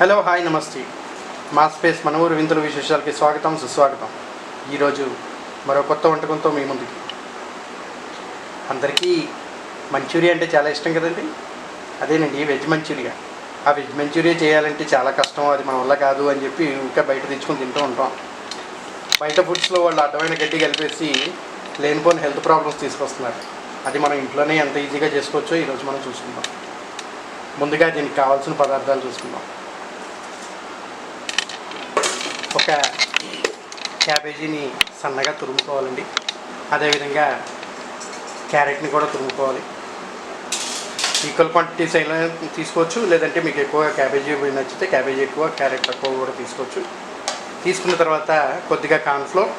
Hello hi నమస్తే. మా space మన ఊరు వింతుల విశేషాలకి స్వాగతం సుస్వాగతం. ఈరోజు మరో కొత్త వంటకంతో మీ ముందుకి. అందరికీ మంచూరియా అంటే చాలా ఇష్టం కదండి? అదేనండి వెజ్ మంచూరియా. ఆ వెజ్ మంచూరియా చేయాలంటే చాలా కష్టం అది మన వల్ల కాదు అని చెప్పి ఇంకా బయట తెచ్చుకొని తింటూ ఉంటాం. బయట ఫుడ్స్లో వాళ్ళు అడ్డమైన గడ్డి కలిపేసి లేనిపోని హెల్త్ ప్రాబ్లమ్స్ తీసుకొస్తున్నారు. అది మనం ఇంట్లోనే ఎంత ఈజీగా చేసుకోవచ్చో ఈరోజు మనం చూసుకుందాం. ముందుగా దీనికి కావాల్సిన పదార్థాలు చూసుకుందాం. ఒక క్యాబేజీని సన్నగా తురుముకోవాలండి. అదేవిధంగా క్యారెట్ని కూడా తురుముకోవాలి. ఈక్వల్ క్వాంటిటీస్ అయినా తీసుకోవచ్చు లేదంటే మీకు ఎక్కువ క్యాబేజీ నచ్చితే క్యాబేజీ ఎక్కువ క్యారెట్ తక్కువ కూడా తీసుకోవచ్చు. తీసుకున్న తర్వాత కొద్దిగా కార్న్ఫ్లోర్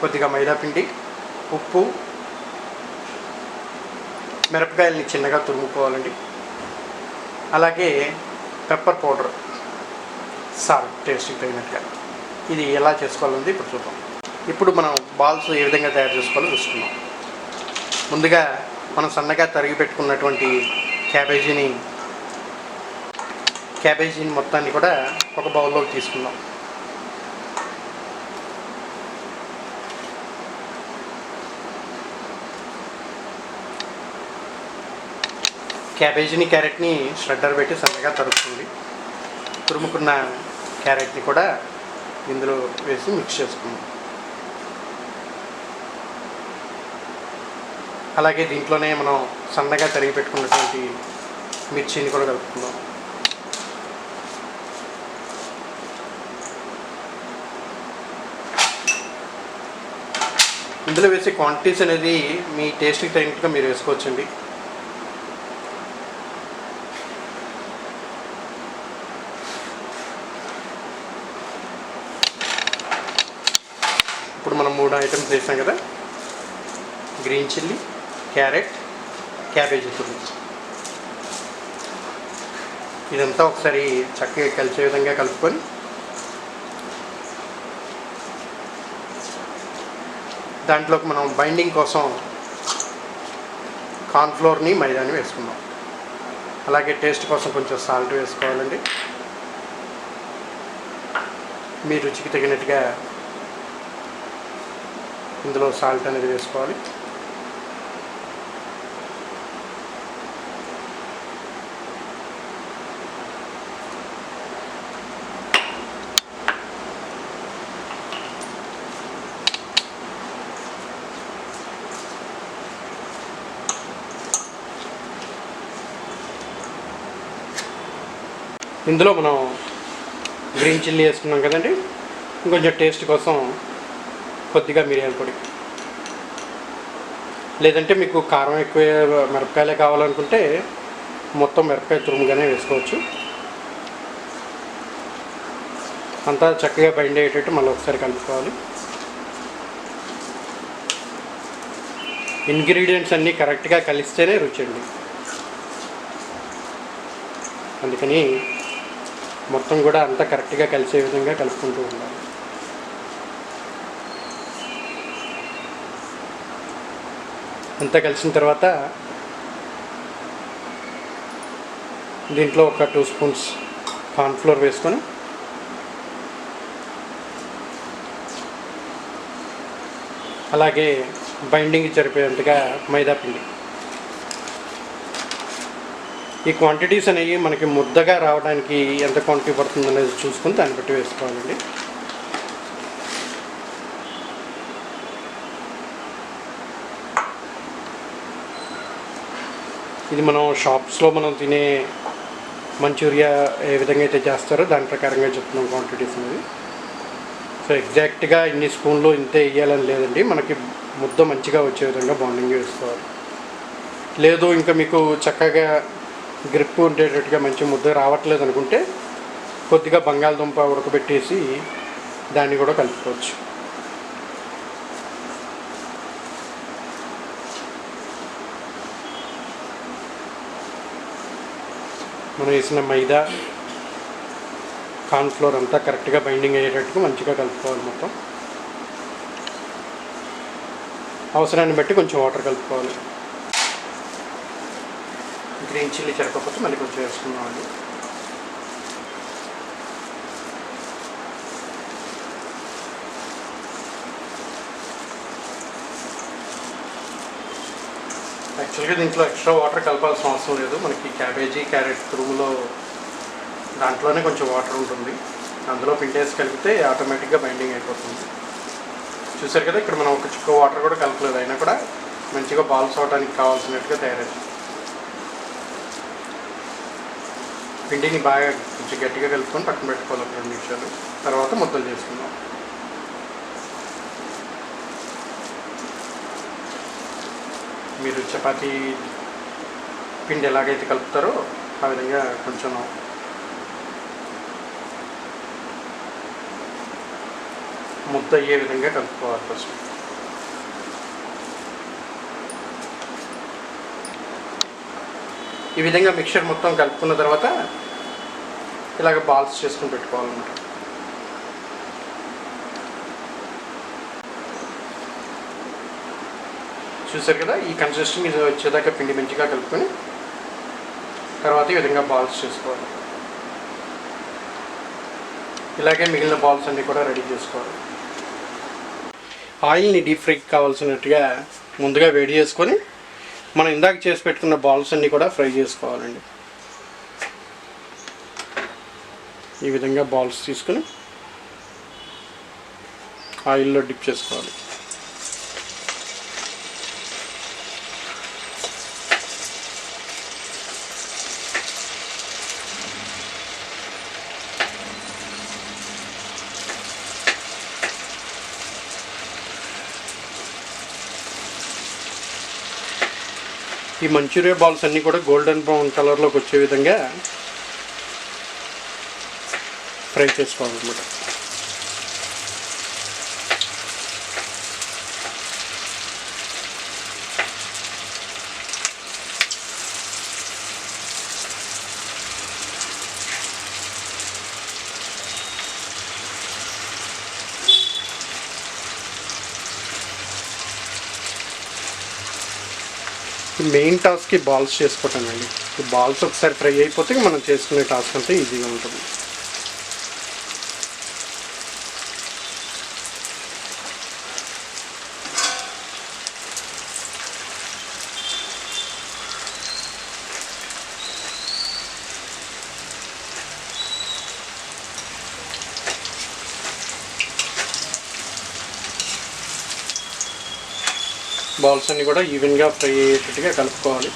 కొద్దిగా మైదాపిండి ఉప్పు మిరపకాయలని చిన్నగా తురుముకోవాలండి. అలాగే పెప్పర్ పౌడర్ సాల్ట్ టేస్ట్కి తగినట్టుగా. ఇది ఎలా చేసుకోవాలనేది ఇప్పుడు చూద్దాం. ఇప్పుడు మనం బాల్స్ ఏ విధంగా తయారు చేసుకోవాలో చూసుకుందాం. ముందుగా మనం సన్నగా తరిగి పెట్టుకున్నటువంటి క్యాబేజీని క్యాబేజీని మొత్తాన్ని కూడా ఒక బౌల్లోకి తీసుకుందాం. క్యాబేజీని క్యారెట్ని ష్రెడ్డర్ పెట్టి సన్నగా తరుస్తుంది తురుముకున్న క్యారెట్ని కూడా ఇందులో వేసి మిక్స్ చేసుకుందాం. అలాగే దీంట్లోనే మనం సన్నగా తరిగి పెట్టుకున్నటువంటి మిర్చిని కూడా కలుపుకుందాం. ఇందులో వేసే క్వాంటిటీస్ అనేది మీ టేస్ట్కి తగినట్టుగా మీరు వేసుకోవచ్చండి ఇప్పుడు మనం చేసాం కదా? గ్రీన్ చిల్లీ క్యారెట్ క్యాబేజీ తురుము ఇదంతా ఒకసారి చక్కగా కలిసే విధంగా కలుపుకొని దాంట్లోకి మనం బైండింగ్ కోసం కార్న్ఫ్లోర్ని మైదాని వేసుకుందాం. అలాగే టేస్ట్ కోసం కొంచెం సాల్ట్ వేసుకోవాలండి. మీ రుచికి తగినట్టుగా ఇందులో సాల్ట్ అనేది వేసుకోవాలి. ఇందులో మనం గ్రీన్ చిల్లీ వేసుకున్నాం కదండి. ఇంకొంచెం టేస్ట్ కోసం కొద్దిగా మిరియాల పొడి. లేదంటే మీకు కారం ఎక్కువ మిరపకాయలే కావాలనుకుంటే మొత్తం మిరపకాయ తురుముగానే వేసుకోవచ్చు. అంతా చక్కగా బైండ్ అయ్యేటట్టు మళ్ళీ ఒకసారి కలుపుకోవాలి. ఇంగ్రీడియంట్స్ అన్నీ కరెక్ట్గా కలిస్తేనే రుచి అండి అందుకని మొత్తం కూడా అంతా కరెక్ట్గా కలిసే విధంగా కలుపుకుంటూ ఉండాలి. అంతా కలిసిన తర్వాత దీంట్లో ఒక టూ స్పూన్స్ కార్న్ఫ్లోర్ వేసుకొని అలాగే బైండింగ్ సరిపోయేంతగా మైదా పిండి. ఈ క్వాంటిటీస్ అనేవి మనకి ముద్దగా రావడానికి ఎంత క్వాంటిటీ పడుతుంది అనేది చూసుకుని దాన్ని బట్టి వేసుకోవాలండి. ఇది మనం షాప్స్లో మనం తినే మంచూరియా ఏ విధంగా అయితే చేస్తారో దాని ప్రకారంగా చెప్తున్నాం క్వాంటిటీస్ అనేది. సో ఎగ్జాక్ట్గా ఇన్ని స్పూన్లు ఇంతే వేయాలని లేదండి. మనకి ముద్ద మంచిగా వచ్చే విధంగా బాండింగ్ వేసుకోవాలి లేదు ఇంకా మీకు చక్కగా గ్రిప్ ఉండేటట్టుగా మంచి ముద్ద రావట్లేదు అనుకుంటే కొద్దిగా బంగాళదుంప ఉడకబెట్టేసి దాన్ని కూడా కలుపుకోవచ్చు. మనం వేసిన మైదా కార్న్ఫ్లోర్ అంతా కరెక్ట్గా బైండింగ్ అయ్యేటట్టుగా మంచిగా కలుపుకోవాలి మొత్తం. అవసరాన్ని బట్టి కొంచెం వాటర్ కలుపుకోవాలి. గ్రీన్ చిల్లీ చెరకపోతే మళ్ళీ కొంచెం వేసుకున్నామండి యాక్చువల్గా దీంట్లో ఎక్స్ట్రా వాటర్ కలపాల్సిన అవసరం లేదు. మనకి క్యాబేజీ క్యారెట్ తురుగులో దాంట్లోనే కొంచెం వాటర్ ఉంటుంది. అందులో పిండేసి కలిపితే ఆటోమేటిక్గా బైండింగ్ అయిపోతుంది. చూసారు కదా ఇక్కడ మనం ఒక చిక్క వాటర్ కూడా కలపలేదు. అయినా కూడా మంచిగా బాల్స్ అవడానికి కావాల్సినట్టుగా తయారైంది పిండిని బాగా కొంచెం గట్టిగా కలుపుకొని పక్కన పెట్టుకోవాలి ఒక రెండు నిమిషాలు. తర్వాత ముద్దలు చేసుకుందాం. మీరు చపాతీ పిండి ఎలాగైతే కలుపుతారో ఆ విధంగా కొంచెం ముద్ద అయ్యే విధంగా కలుపుకోవాలి ఫస్ట్ ఈ విధంగా మిక్చర్ మొత్తం కలుపుకున్న తర్వాత ఇలాగ బాల్స్ చేసుకుని పెట్టుకోవాలన్నమాట. చూసారు కదా ఈ కన్సిస్టెన్సీ వచ్చేదాకా పిండి మంచిగా కలుపుకొని తర్వాత ఈ విధంగా బాల్స్ చేసుకోవాలి. ఇలాగే మిగిలిన బాల్స్ అన్నీ కూడా రెడీ చేసుకోవాలి. ఆయిల్ని డీప్ ఫ్రైకి కావాల్సినట్టుగా ముందుగా వేడి చేసుకొని మనం ఇందాక చేసి పెట్టుకున్న బాల్స్ అన్నీ కూడా ఫ్రై చేసుకోవాలండి. ఈ విధంగా బాల్స్ తీసుకుని ఆయిల్లో డిప్ చేసుకోవాలి. ఈ మంచూరియా బాల్స్ అన్నీ కూడా గోల్డెన్ బ్రౌన్ కలర్లోకి వచ్చే విధంగా ఫ్రై చేసుకోవాలన్నమాట. టాస్క్కి బాల్స్ చేసుకోవటం అండి. బాల్స్ ఒకసారి ఫ్రై అయిపోతే మనం చేసుకునే టాస్క్ అంతా ఈజీగా ఉంటుంది. బాల్స్ అన్ని కూడా ఈవెన్గా ఫ్రై అయ్యేటట్టుగా కలుపుకోవాలి.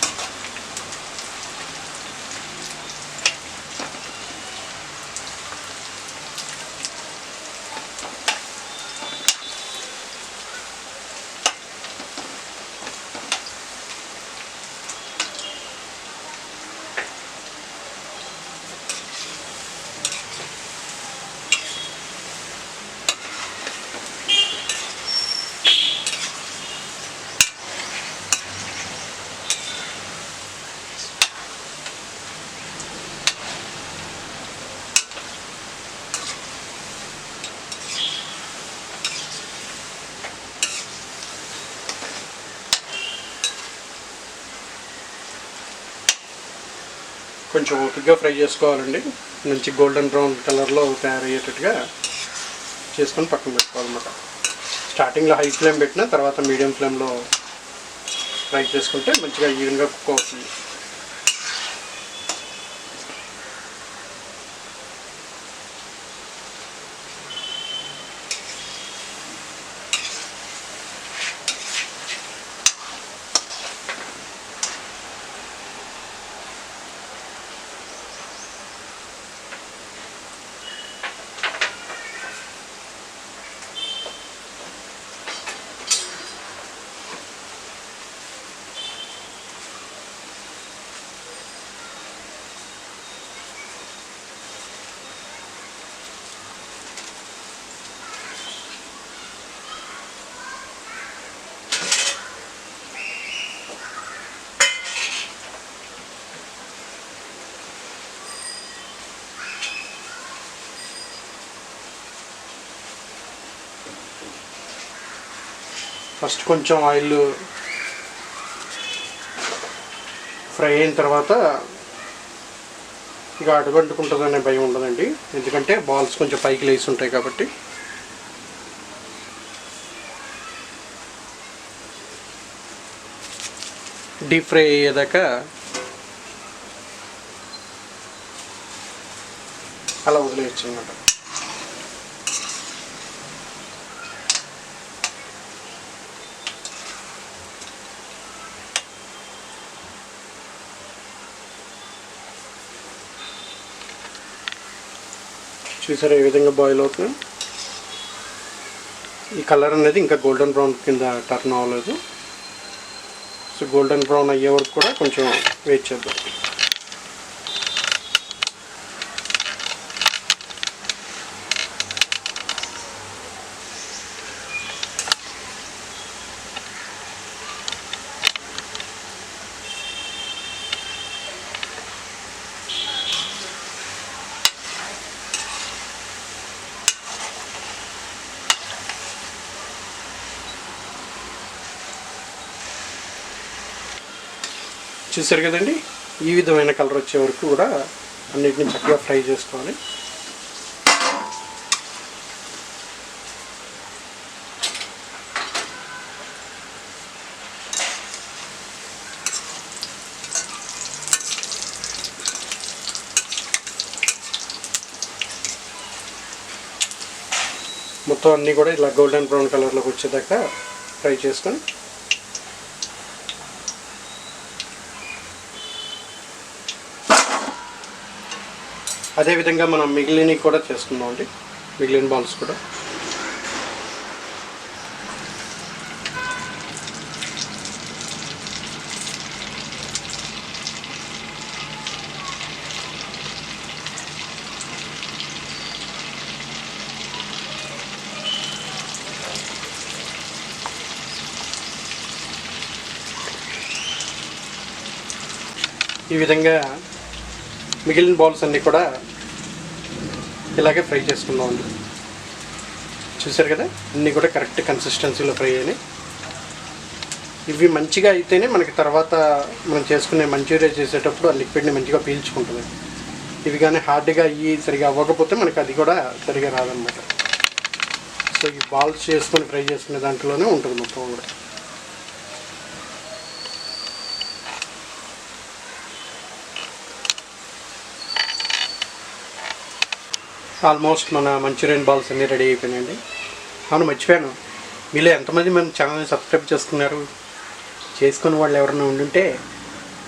కొంచెం ఓపిక్గా ఫ్రై చేసుకోవాలండి. మంచి గోల్డెన్ బ్రౌన్ కలర్లో తయారయ్యేటట్టుగా చేసుకొని పక్కన పెట్టుకోవాలన్నమాట. స్టార్టింగ్లో హై ఫ్లేమ్ పెట్టిన తర్వాత మీడియం ఫ్లేమ్లో ఫ్రై చేసుకుంటే మంచిగా ఈవెన్గా కుక్ అవుతుంది. ఫస్ట్ కొంచెం ఆయిల్ ఫ్రై అయిన తర్వాత ఇక అడుగంటుకుంటుందనే భయం ఉండదండి. ఎందుకంటే బాల్స్ కొంచెం పైకి లేసి ఉంటాయి కాబట్టి. డీప్ ఫ్రై అయ్యేదాకా అలా వదిలేయచ్చు అనమాట చూసారా ఏ విధంగా బాయిల్ అవుతుంది? ఈ కలర్ అనేది ఇంకా గోల్డెన్ బ్రౌన్ కింద టర్న్ అవ్వలేదు. సో గోల్డెన్ బ్రౌన్ అయ్యే వరకు కూడా కొంచెం వెయిట్ చేద్దాం. చూసారు కదండి? ఈ విధమైన కలర్ వచ్చే వరకు కూడా అన్నిటిని చక్కగా ఫ్రై చేసుకోవాలి. మొత్తం అన్నీ కూడా ఇలా గోల్డెన్ బ్రౌన్ కలర్లోకి వచ్చేదాకా ఫ్రై చేసుకొని అదేవిధంగా మనం మిగిలినవి కూడా చేసుకుందాం అండి. మిగిలిన బాల్స్ కూడా. ఈ విధంగా మిగిలిన బాల్స్ అన్నీ కూడా ఇలాగే ఫ్రై చేసుకుందాం అండి. చూసారు కదా? అన్నీ కూడా కరెక్ట్ కన్సిస్టెన్సీలో ఫ్రై అయినాయి. ఇవి మంచిగా అయితేనే మనకి తర్వాత మనం చేసుకునే మంచూరియా చేసేటప్పుడు ఆ లిక్విడ్ని మంచిగా పీల్చుకుంటుంది. ఇవి కానీ హార్డ్గా అయ్యి సరిగా అవ్వకపోతే మనకి అది కూడా సరిగా రాదనమాట సో ఈ బాల్స్ చేసుకొని ఫ్రై చేసుకునే దాంట్లోనే ఉంటుంది మొత్తం కూడా. ఆల్మోస్ట్ మన మంచూరియన్ బాల్స్ అన్నీ రెడీ అయిపోయినాయండి. అవును మర్చిపోయాను. మీలో ఎంతమంది మన ఛానల్ని సబ్స్క్రైబ్ చేసుకున్నారు? చేసుకుని వాళ్ళు ఎవరైనా ఉండుంటే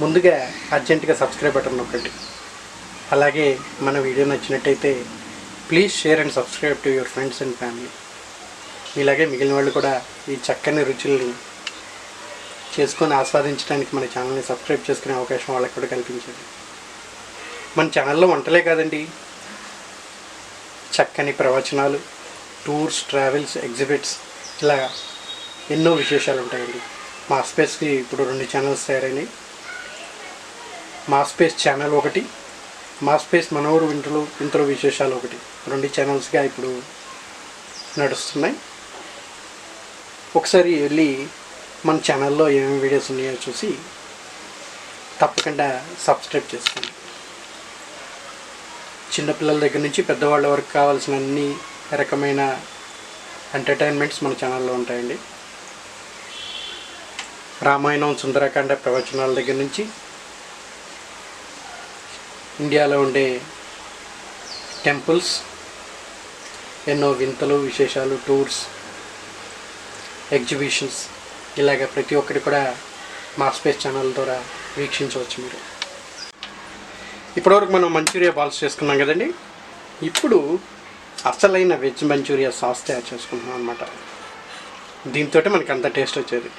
ముందుగా అర్జెంటుగా సబ్స్క్రైబ్ బటన్ నొక్కండి. అలాగే మన వీడియో నచ్చినట్టయితే please share and subscribe to your friends and family. ఇలాగే మిగిలిన వాళ్ళు కూడా ఈ చక్కని రుచుల్ని చేసుకొని ఆస్వాదించడానికి మన ఛానల్ని సబ్స్క్రైబ్ చేసుకునే అవకాశం వాళ్ళకి కూడా కల్పించండి. మన ఛానల్లో వంటలే కాదండి. చక్కని ప్రవచనాలు టూర్స్ ట్రావెల్స్ ఎగ్జిబిట్స్ ఇలా ఎన్నో విశేషాలు ఉంటాయండి. మా స్పేస్కి ఇప్పుడు రెండు ఛానల్స్ తయారైనాయి. మా స్పేస్ ఛానల్ ఒకటి మా స్పేస్ మనోరు వింటలు వింతలు విశేషాలు ఒకటి. రెండు ఛానల్స్గా ఇప్పుడు నడుస్తున్నాయి. ఒకసారి వెళ్ళి మన ఛానల్లో ఏమేమి వీడియోస్ ఉన్నాయో చూసి తప్పకుండా సబ్స్క్రైబ్ చేసుకోండి. చిన్నపిల్లల దగ్గర నుంచి పెద్దవాళ్ళ వరకు కావాల్సిన అన్ని రకమైన ఎంటర్టైన్మెంట్స్ మన ఛానల్లో ఉంటాయండి. రామాయణం సుందరకాండ ప్రవచనాల దగ్గర నుంచి ఇండియాలో ఉండే టెంపుల్స్ ఎన్నో వింతలు విశేషాలు టూర్స్ ఎగ్జిబిషన్స్ ఇలాగ ప్రతి ఒక్కటి కూడా మా స్పేస్ ఛానల్ ద్వారా వీక్షించవచ్చు మీరు. ఇప్పటివరకు మనం మంచూరియా బాల్స్ చేసుకున్నాం కదండి. ఇప్పుడు అసలైన వెజ్ మంచూరియా సాస్ తయారు చేసుకుంటున్నాం అనమాట దీంతో మనకి అంత టేస్ట్ వచ్చేది.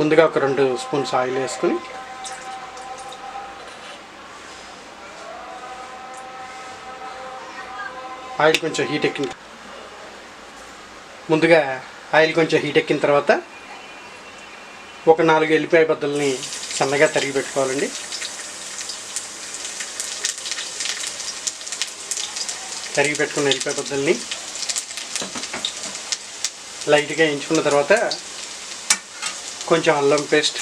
ముందుగా ఒక రెండు స్పూన్స్ ఆయిల్ వేసుకొని ఆయిల్ కొంచెం హీట్ ఎక్కిన ముందుగా ఆయిల్ కొంచెం హీట్ ఎక్కిన తర్వాత ఒక నాలుగు ఎల్లిపాయ బద్దల్ని సన్నగా తరిగి పెట్టుకోవాలండి. తరిగి పెట్టుకున్న ఎల్లిపాయ బద్దల్ని లైట్గా ఎంచుకున్న తర్వాత కొంచెం అల్లం పేస్ట్.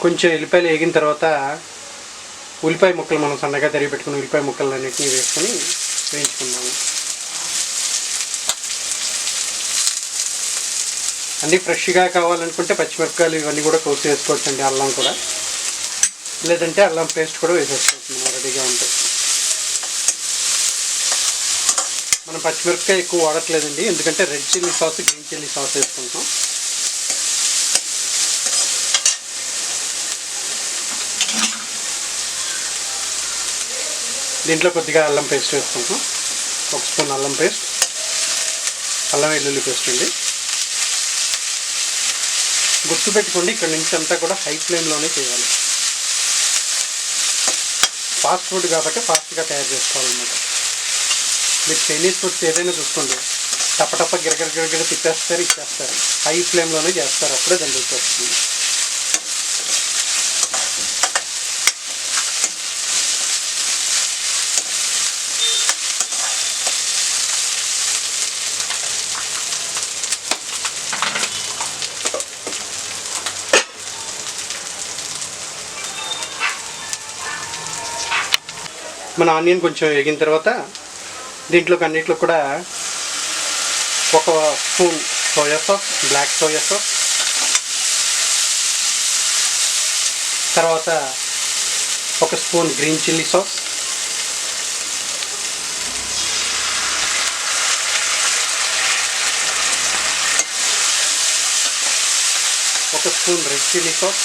కొంచెం ఎల్లిపాయలు వేగిన తర్వాత ఉల్లిపాయ ముక్కలు మనం సన్నగా తరిగి పెట్టుకున్న ఉల్లిపాయ ముక్కలన్నింటినీ వేసుకొని వేయించుకున్నాము అన్నీ ఫ్రెష్గా కావాలనుకుంటే పచ్చిమిరపకాయలు ఇవన్నీ కూడా కోసి వేసుకోవచ్చు అండి అల్లం కూడా. లేదంటే అల్లం పేస్ట్ కూడా వేసేసుకోవచ్చు మనం రెడీగా ఉంటాయి మనం పచ్చిమిరపకాయ ఎక్కువ వాడట్లేదండి ఎందుకంటే red chilli sauce green chilli sauce వేసుకుంటాం. దీంట్లో కొద్దిగా అల్లం పేస్ట్ వేసుకుంటాం. ఒక స్పూన్ అల్లం పేస్ట్ అల్లం వెల్లుల్లి పేస్ట్ అండి. గుర్తుపెట్టుకోండి ఇక్కడ నుంచి అంతా కూడా హై ఫ్లేమ్లోనే చేయాలి. ఫాస్ట్ ఫుడ్ కాబట్టి ఫాస్ట్గా తయారు చేసుకోవాలన్నమాట. మీరు చైనీస్ ఫుడ్స్ ఏదైనా చూసుకోండి. టపటప్ప గిరగిర గిరగిర తిప్పేస్తారు ఇచ్చేస్తారు. హై ఫ్లేమ్లోనే చేస్తారు అప్పుడే దాన్ని రుచి వస్తుంది. మన ఆనియన్ కొంచెం వేగిన తర్వాత దీంట్లోకి అన్నిట్లో కూడా ఒక spoon soya sauce black soya sauce. తర్వాత ఒక స్పూన్ గ్రీన్ చిల్లీ సాస్. ఒక spoon red chilli sauce.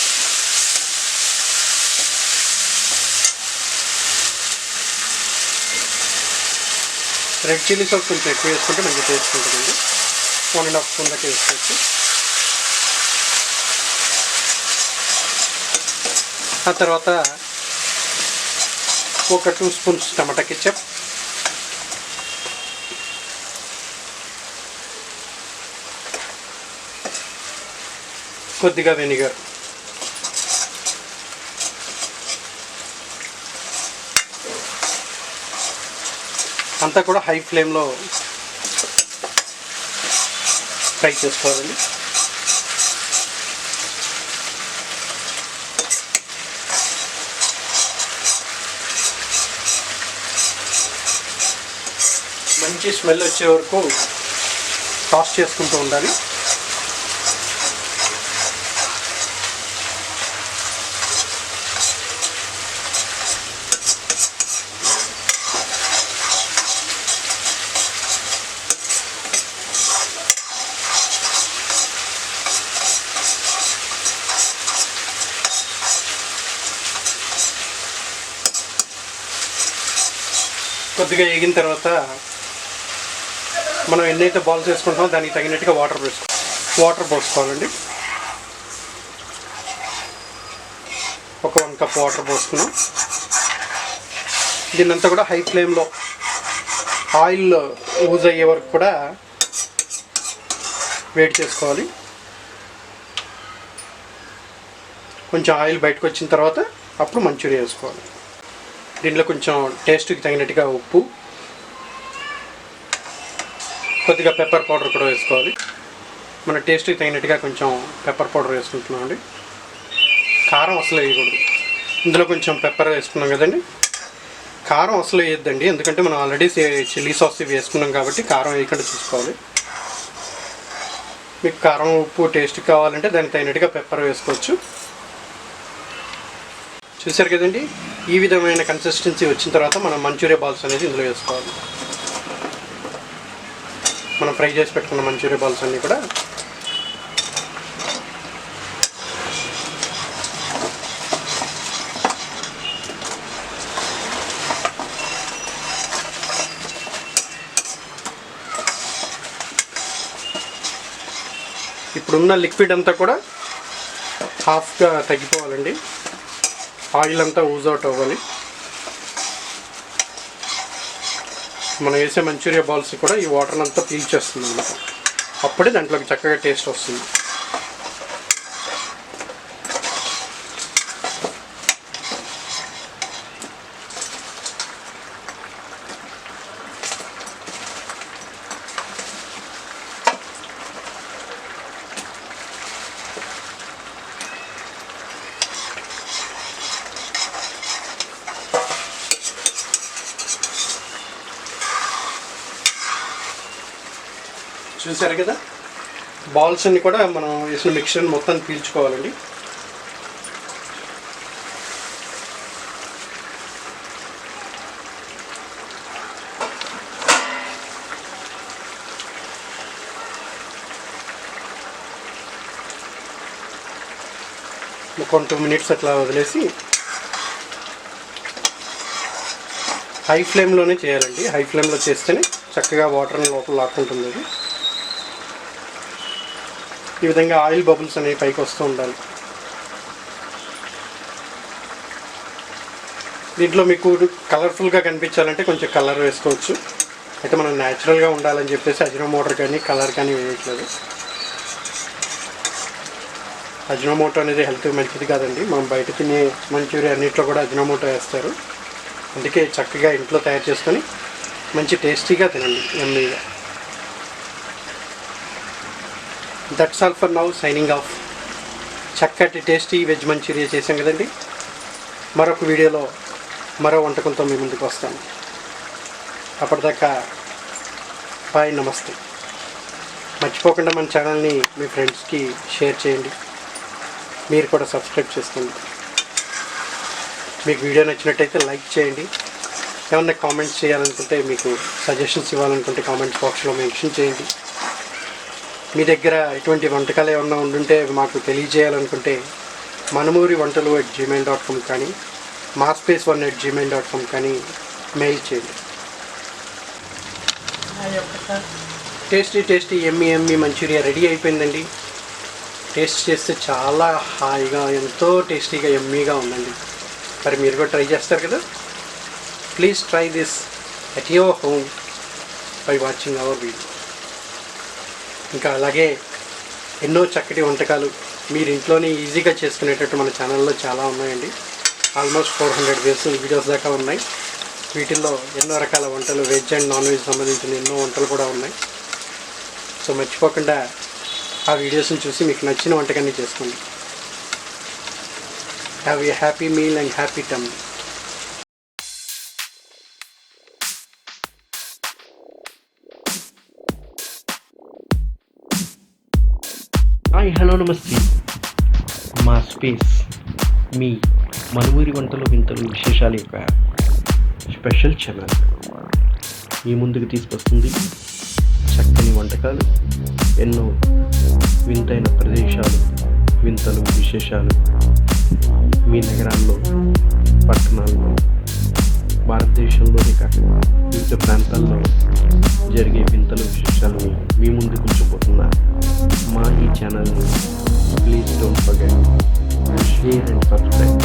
Red chilli salt కొంచెం ఎక్కువ వేసుకుంటే మంచి టేస్ట్ ఉంటుందండి. వన్ అండ్ హాఫ్ స్పూన్ దాకా వేసుకోవచ్చు. ఆ తర్వాత ఒక టూ స్పూన్స్ టమాటా కిచ్చప్ కొద్దిగా వెనిగర్. అంతా కూడా హై ఫ్లేమ్లో ఫ్రై చేసుకోవాలండి. మంచి స్మెల్ వచ్చే వరకు టాస్ చేసుకుంటూ ఉండాలి. కొద్దిగా వేగిన తర్వాత మనం ఎన్నైతే బాల్స్ వేసుకుంటామో దానికి తగినట్టుగా వాటర్ పోసుకో వాటర్ పోసుకోవాలండి. ఒక వన్ కప్ వాటర్ పోసుకున్నాం. దీన్నంతా కూడా హై ఫ్లేమ్లో ఆయిల్ యూజ్ అయ్యే వరకు కూడా వెయిట్ చేసుకోవాలి. కొంచెం ఆయిల్ బయటకు వచ్చిన తర్వాత అప్పుడు మంచూరియా వేసుకోవాలి. దీంట్లో కొంచెం టేస్ట్కి తగినట్టుగా ఉప్పు కొద్దిగా పెప్పర్ పౌడర్ కూడా వేసుకోవాలి. మన టేస్ట్కి తగినట్టుగా కొంచెం పెప్పర్ పౌడర్ వేసుకుంటున్నాం అండి. కారం అసలు వేయకూడదు. ఇందులో కొంచెం పెప్పర్ వేసుకున్నాం కదండి. కారం అసలు వేయద్దండి. ఎందుకంటే మనం ఆల్రెడీ చిల్లీ సాస్ ఇవి వేసుకున్నాం కాబట్టి కారం వేయకుండా చూసుకోవాలి. మీకు కారం ఉప్పు టేస్ట్ కావాలంటే దానికి తగినట్టుగా పెప్పర్ వేసుకోవచ్చు. చూసారు కదండి? ఈ విధమైన కన్సిస్టెన్సీ వచ్చిన తర్వాత మనం మంచూరియా బాల్స్ అనేది ఇందులో వేసుకోవాలి. మనం ఫ్రై చేసి పెట్టుకున్న మంచూరియా బాల్స్ అన్నీ కూడా ఇప్పుడున్న లిక్విడ్ అంతా కూడా హాఫ్గా తగ్గిపోవాలండి. ఆయిల్ అంతా ఊజ్ అవుట్ అవ్వాలి. మనం వేసే మంచూరియా బాల్స్ కూడా ఈ వాటర్ అంతా పీల్చేస్తుంది అనమాట అప్పుడే దాంట్లోకి చక్కగా టేస్ట్ వస్తుంది. బాల్స్ అన్ని కూడా మనం వేసిన మిక్చర్ మొత్తం పీల్చుకోవాలండి. ఒక టూ మినిట్స్ అట్లా వదిలేసి హై ఫ్లేమ్లోనే చేయాలండి. హై ఫ్లేమ్లో చేస్తేనే చక్కగా వాటర్ని లోపల లాక్కుంటుంది అది. ఈ విధంగా ఆయిల్ బబుల్స్ అనేవి పైకి వస్తూ ఉండాలి. దీంట్లో మీకు కలర్ఫుల్గా కనిపించాలంటే కొంచెం కలర్ వేసుకోవచ్చు. అయితే మనం న్యాచురల్గా ఉండాలని చెప్పేసి అజినోమోటర్ కానీ కలర్ కానీ వేయట్లేదు. అజినోమోటో అనేది హెల్త్ మంచిది కాదండి. మనం బయట తినే మంచూరియా అన్నింటిలో కూడా అజినోమోటో వేస్తారు. అందుకే చక్కగా ఇంట్లో తయారు చేసుకొని మంచి టేస్టీగా తినండి ఎమ్మీగా. That's all for now signing off చక్కటి టేస్టీ వెజ్ మంచూరియా చేసాం కదండి. మరొక వీడియోలో మరో వంటకంతో మీ ముందుకు వస్తాను. అప్పటిదాకా బాయ్ నమస్తే. మర్చిపోకుండా మన ఛానల్ని మీ ఫ్రెండ్స్కి షేర్ చేయండి. మీరు కూడా సబ్స్క్రైబ్ చేసుకోండి. మీకు వీడియో నచ్చినట్టయితే లైక్ చేయండి. ఏమన్నా కామెంట్స్ చేయాలనుకుంటే మీకు సజెషన్స్ ఇవ్వాలనుకుంటే కామెంట్స్ బాక్స్లో మెన్షన్ చేయండి. మీ దగ్గర ఎటువంటి వంటకాలు ఏమన్నా ఉండుంటే మాకు తెలియజేయాలనుకుంటే మనమూరి వంటలు అట్ జీమెయిల్ డాట్ కామ్ కానీ మా space one at Gmail dot com కానీ మెయిల్ చేయండి. టేస్టీ టేస్టీ ఎమ్మి ఎమ్మి మంచూరియా రెడీ అయిపోయిందండి. టేస్ట్ చేస్తే చాలా హాయిగా ఎంతో టేస్టీగా ఎమ్మీగా ఉందండి. మరి మీరు కూడా ట్రై చేస్తారు కదా? Please try this at your home by watching our video ఇంకా అలాగే ఎన్నో చక్కటి వంటకాలు మీరు ఇంట్లోనే ఈజీగా చేసుకునేటట్టు మన ఛానల్లో చాలా ఉన్నాయండి. Almost four hundred ways videos దాకా ఉన్నాయి. వీటిల్లో ఎన్నో రకాల వంటలు వెజ్ అండ్ నాన్ వెజ్ సంబంధించిన ఎన్నో వంటలు కూడా ఉన్నాయి. సో మర్చిపోకుండా ఆ వీడియోస్ని చూసి మీకు నచ్చిన వంటకాన్ని చేసుకోండి. Have a happy meal and happy term hi hello నమస్తే. మా స్పేస్ మీ మనుమూరి వంటలు వింతలు విశేషాల యొక్క స్పెషల్ ఛానల్. మీ ముందుకు తీసుకొస్తుంది చక్కని వంటకాలు ఎన్నో వింతైన ప్రదేశాలు వింతలు విశేషాలు మీ నగరాల్లో పట్టణాల్లో భారతదేశంలోనే కాకుండా వివిధ ప్రాంతాల్లో జరిగే వింతలు విశేషాలను మీ ముందుకు ఉంచబోతున్నా మా ఈ ఛానల్ని please don't forget. Share and subscribe